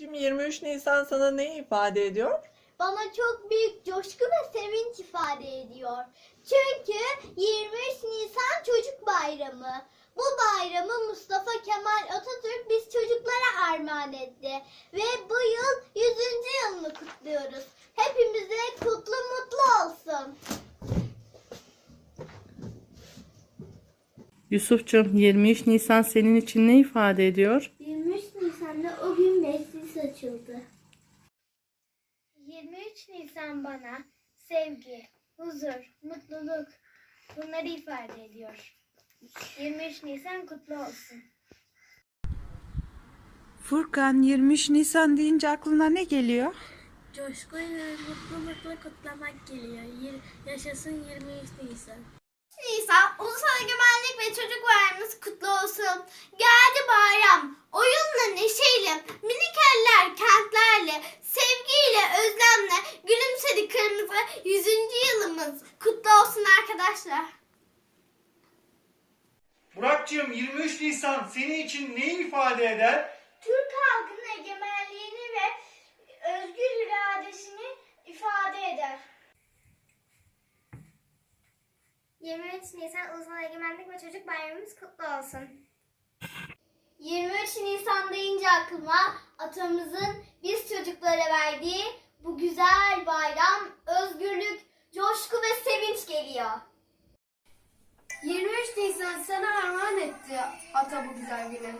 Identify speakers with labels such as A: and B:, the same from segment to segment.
A: Şimdi 23 Nisan sana ne ifade ediyor?
B: Bana çok büyük coşku ve sevinç ifade ediyor. Çünkü 23 Nisan Çocuk Bayramı. Bu bayramı Mustafa Kemal Atatürk biz çocuklara armağan etti. Ve bu yıl 100. yılını kutluyoruz. Hepimize kutlu mutlu olsun.
C: Yusuf'cum 23 Nisan senin için ne ifade ediyor?
B: 23 Nisan'da o gün meclis açıldı.
D: 23 Nisan bana sevgi, huzur, mutluluk bunları ifade ediyor. 23 Nisan kutlu olsun.
E: Furkan 23 Nisan deyince aklına ne geliyor?
D: Coşkuyla mutlu mutlu kutlamak geliyor. Yaşasın 23 Nisan.
B: Nisan Ulusal Egemenlik ve Çocuk Bayramımız kutlu olsun. Geldi bayram. 100. yılımız. Kutlu olsun arkadaşlar.
F: Burak'cığım 23 Nisan senin için neyi ifade eder?
B: Türk halkının egemenliğini ve özgür iradesini ifade eder.
D: 23 Nisan Ulusal Egemenlik ve Çocuk Bayramımız kutlu olsun.
B: 23 Nisan deyince aklıma atamızın biz çocuklara verdiği bu güzel bayram, özgürlük, coşku ve sevinç geliyor.
G: 23 Nisan sana armağan etti ata bu güzel günü.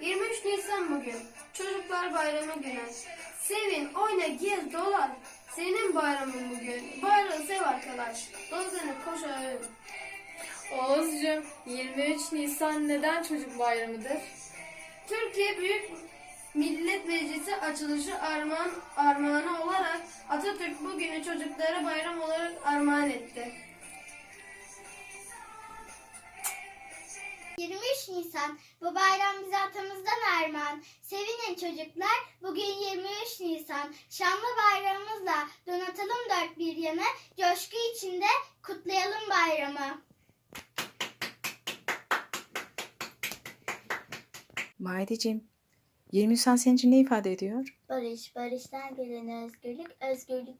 G: 23 Nisan bugün. Çocuklar bayramı günü. Sevin, oyna, gez, dolan. Senin bayramın bugün. Bayrağı sev arkadaş. Dostlarını koş öğün.
H: Oğuzcum, 23 Nisan neden çocuk bayramıdır?
G: Türkiye Büyük Millet Meclisi açılışı armağan, armağanı olarak Atatürk bugünü çocuklara bayram olarak armağan etti.
B: 23 Nisan bu bayram bize atamızdan armağan. Sevinin çocuklar bugün 23 Nisan şanlı bayramımızla donatalım dört bir yanı coşku içinde kutlayalım bayramı.
E: Maideciğim 20 Nisan senin için ne ifade ediyor?
B: Barış, barıştan gelen özgürlük, özgürlük